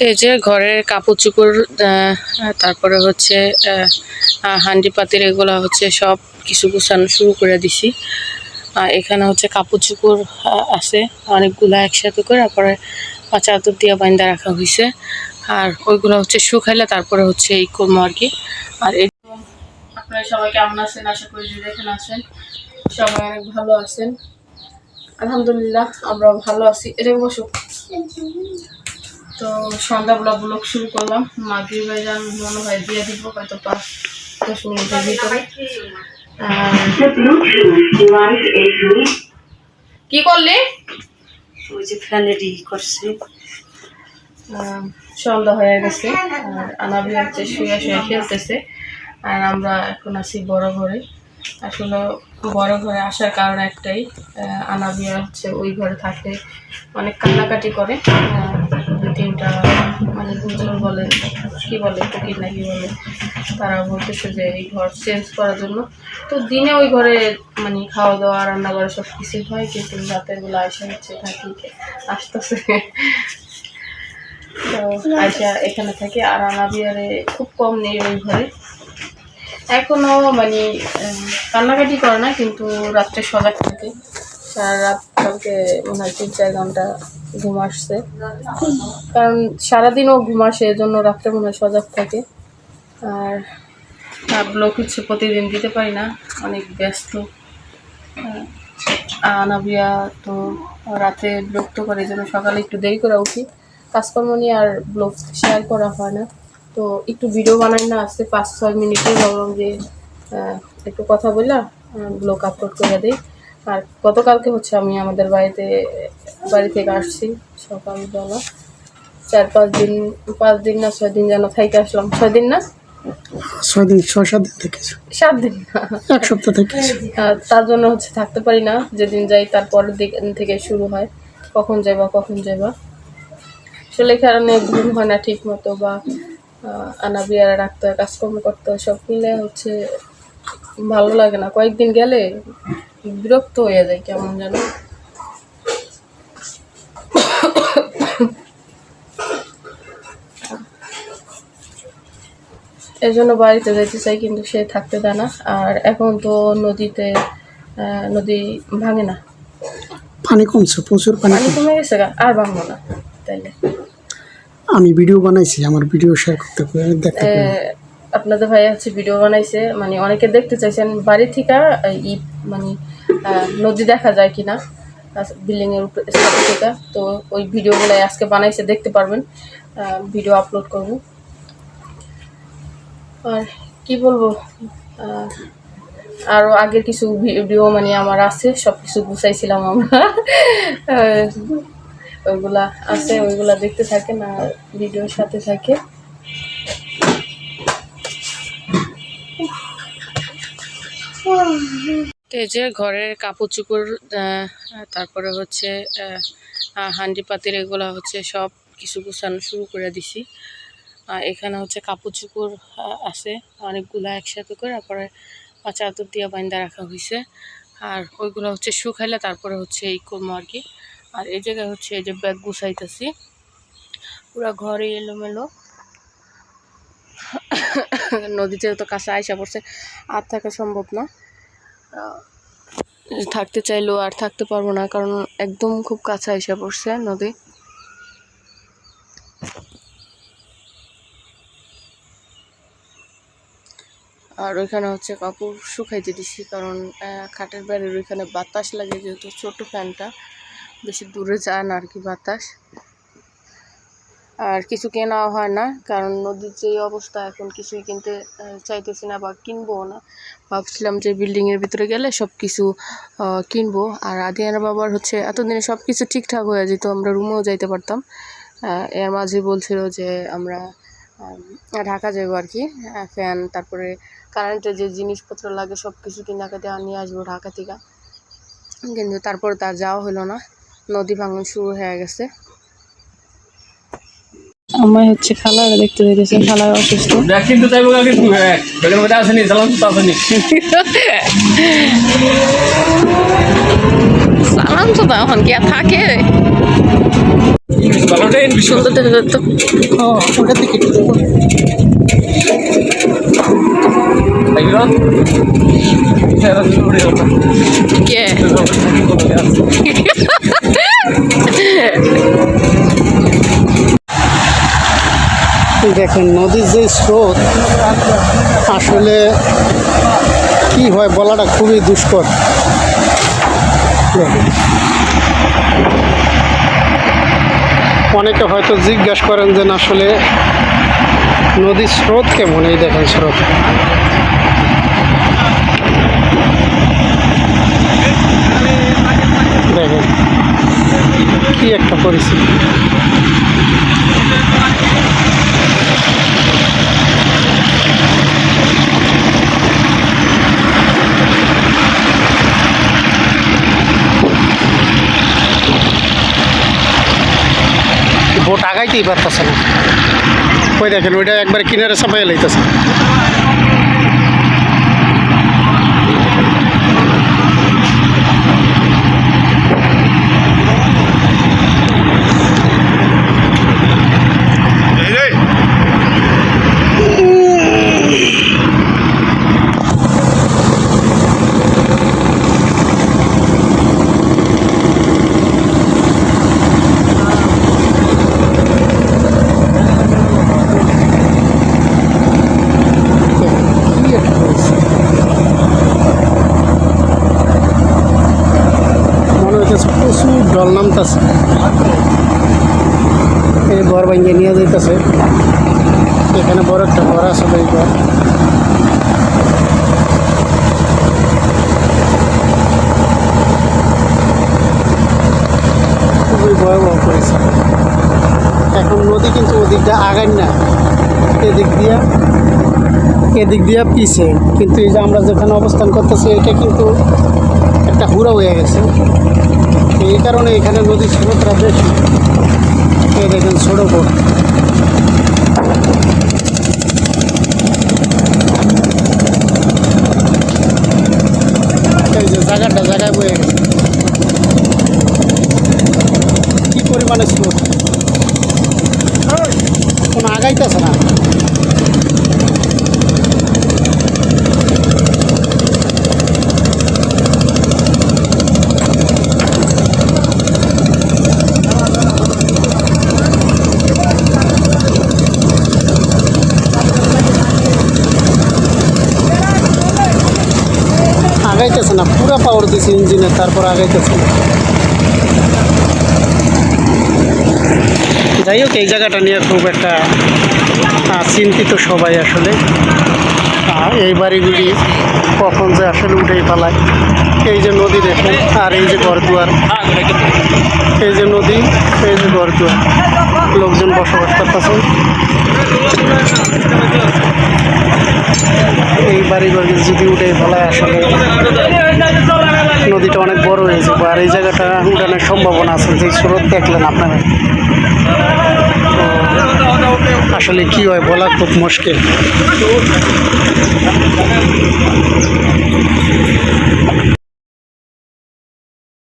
তো এই যে ঘরের কাপড় চুপড় তারপরে হচ্ছে হান্ডি পাতির এগুলো হচ্ছে সব কিছু গুছানো শুরু করে দিছি। এখানে হচ্ছে কাপড় চুপড় আছে অনেকগুলো একসাথে করে, তারপরে চাদর দিয়ে বাইন্দা রাখা হয়েছে আর ওইগুলো হচ্ছে শুকাইলে তারপরে হচ্ছে এই করব আর কি। আর আপনারা সবাই কেমন আছেন? আশা করি যে এখানে আছেন। সবাই অনেক ভালো আছেন। আলহামদুলিল্লাহ আমরা ভালো আছি। এটা বসো তো সন্ধ্যা ব্লগ ব্লগ শুরু করলাম। মাগরিব যান মনে হয় দিয়ে দিব হয়তো পাঁচ দশ মিনিটের ভিতরে। কি করলে? ওই যে ফ্যানে করছে। সন্ধ্যা হয়ে গেছে। আর আনাবি হচ্ছে শুয়ে শুয়ে খেলতেছে। আর আমরা এখন আছি বড় ঘরে। আসলে বড় ঘরে আসার কারণ একটাই আনাবিয়া হচ্ছে ওই ঘরে থাকতে অনেক কান্নাকাটি করে। তিনটা মানে গুজল বলে, কি বলে, ফকির না কি বলে, তারা বলতেছে যে এই ঘর চেঞ্জ করার জন্য। তো দিনে ওই ঘরে মানে খাওয়া দাওয়া রান্না করা সব কিছুই হয়, কিন্তু রাতের বেলা আসে হচ্ছে থাকি, আসতেছে। তো আইসা এখানে থাকে, আর আনাবিয়ারে খুব কম নেই ওই ঘরে। এখনও মানে কান্নাকাটি করে না, কিন্তু রাত্রে সজাগ থাকে। সারা রাত কালকে মনে হয় তিন চার ঘণ্টা ঘুম আসছে। কারণ সারাদিনও ঘুম আসে, এজন্য রাত্রে মনে হয় সজাগ থাকে। আর ব্লগ হচ্ছে প্রতিদিন দিতে পারি না, অনেক ব্যস্ত। আনাবিয়া তো রাতে ব্লগ তো করে জন্য সকালে একটু দেরি করে উঠি। কাজকর্ম নিয়ে আর ব্লগ শেয়ার করা হয় না। তো একটু ভিডিও বানাই না আসতে পাঁচ ছয় মিনিটে ভাবলাম যে একটু কথা বললা ব্লগ আপলোড করে দিই। আর গতকালকে হচ্ছে আমি আমাদের বাড়িতে বাড়ি থেকে আসছি সকালবেলা। চার পাঁচ দিন পাঁচ দিন না ছয় দিন যেন থাইকে আসলাম। ছয় দিন না? ছয় দিন ছয় সাত দিন থেকেছে সাত দিন এক সপ্তাহ থেকে আর তার জন্য হচ্ছে থাকতে পারি না যেদিন যাই তারপরের দিন থেকে শুরু হয় কখন যাবা কখন যাবা আসলে কারণে ঘুম হয় না ঠিক মতো বা আনা বিয়ারা রাখতে হয় কাজকর্ম করতে হয় সব মিলে হচ্ছে ভালো লাগে না। কয়েকদিন গেলে বিরক্ত হয়ে যায় কেমন যেন। এর জন্য বাড়িতে যেতে চাই কিন্তু সে থাকতে দেয় না। আর এখন তো নদীতে নদী ভাঙে না। পানি কমছে প্রচুর পানি কমে গেছে গা, আর ভাঙবো না তাইলে। আমি ভিডিও বানাইছি আমার ভিডিও শেয়ার করতে দেখতে আপনাদের ভাই হচ্ছে ভিডিও বানাইছে মানে অনেকে দেখতে চাইছেন বাড়ি থেকে ই মানে নদী দেখা যায় কিনা বিল্ডিং এর উপরে থেকে। তো ওই ভিডিওগুলো আজকে বানাইছে দেখতে পারবেন। ভিডিও আপলোড করব। আর কি বলব আহ, আরও আগের কিছু ভিডিও মানে আমার আছে সব কিছু গুছাইছিলাম আমরা। ওইগুলা আছে ওইগুলা দেখতে থাকেন আর ভিডিওর সাথে থাকে। তো এই যে ঘরের কাপড় চুপড় তারপরে হচ্ছে হান্ডি পাতির এগুলো হচ্ছে সব কিছু গুছানো শুরু করে দিছি। আর এখানে হচ্ছে কাপড় চুপড় আছে, অনেকগুলো একসাথে করে, তারপরে চাদর দিয়ে বাইন্দা রাখা হয়েছে আর ওইগুলো হচ্ছে শুকাইলে তারপরে হচ্ছে এই করব আর কি। আর এই জায়গায় হচ্ছে এই যে ব্যাগ গুছাইতেছি। পুরো ঘরে এলোমেলো। নদীতে তো কাছে আইসা পড়ছে। আর থাকা সম্ভব না। থাকতে চাইলেও আর থাকতে পারব না, কারণ একদম খুব কাছে আইসা পড়ছে নদী। আর ওইখানে হচ্ছে কাপড় শুকাইতে দিছি, কারণ খাটের বাইরের ওইখানে বাতাস লাগে, যেহেতু ছোট ফ্যানটা, বেশি দূরে যায় না আর কি বাতাস। আর কিছু কেনাও হয় না। কারণ নদীর যে অবস্থা, এখন কিছুই কিনতে চাইতেছি না বা কিনবো না। ভাবছিলাম যে বিল্ডিংয়ের ভিতরে গেলে সব কিছু কিনবো। আর আদিয়ানা বাবার হচ্ছে, এতদিনে সব কিছু ঠিকঠাক হয়ে যেত, আমরা রুমেও যাইতে পারতাম। এর মাঝে বলছিল যে আমরা ঢাকা যাব আর কি ফ্যান তারপরে কারেন্টের যে জিনিসপত্র লাগে সব কিছু কিনাকাটি নিয়ে আসব ঢাকা থেকে। কিন্তু তারপর তার যাওয়া হলো না। নদী ভাঙন শুরু হয়ে গেছে। আমার হচ্ছে খালারা দেখতে পেয়েছে খালার অসুস্থ। তো কাকে তুই হ্যাঁ বেগের মধ্যে আসেনি সালাম তো আসেনি। সালাম তো এখন কি আর থাকে? সুন্দর দেখা ওটা থেকে কে? দেখেন, নদীর যে স্রোত, আসলে কি হয় বলাটা খুবই দুষ্কর। অনেকে হয়তো জিজ্ঞাসা করেন যে, আসলে নদীর স্রোত কেমন? এই দেখেন স্রোত। দেখেন, কি একটা পরিস্থিতি। বোট আগাইতেই পারতেছে না। ওই দেখেন ওইটা একবার কিনারে চাপাই লাইতেছে কি একটা পরিস্থিতি মনে হইতেছে প্রচুর জল এই ঘর ভাঙিয়ে নিয়ে যাইতেছে। এখানে বড় একটা ঘর আছে এই ঘর খুবই ভয়াবহ করেছে এখন নদী কিন্তু ওদিকটা আগান না। এদিক দিয়া এদিক দিয়া পিছে। কিন্তু এই যে আমরা যেখানে অবস্থান করতেছি, এটা কিন্তু একটা হুড়া হয়ে গেছে। এই কারণে এখানে নদীর স্রোতটা বেশি দেখেন ছোটো বোট জায়গাটা জায়গায় বয়ে গেছে কি পরিমাণে স্রোত কোনো আগাইতেছে না আগাইতেছে না, পুরো পাওয়ার দিছে ইঞ্জিনে তারপর আগাইতেছে। না যাই হোক, এই জায়গাটা নিয়ে খুব একটা চিন্তিত সবাই আসলে। এই বাড়িগুলি কখন যে আসলে উঠেই পালায়। এই যে নদী দেখেন, আর এই যে ঘরদুয়ার। এই যে নদী, এই যে ঘরদুয়ার। লোকজন বসবাস করতেছে। এই বাড়িঘরকে যদি উঠে ফেলায় আসলে নদীটা অনেক বড় হয়ে যাবে। আর এই জায়গাটা উঠানোর সম্ভাবনা আছে, যে স্রোত দেখলেন আপনারা। আসলে কি হয় বলা খুব মুশকিল।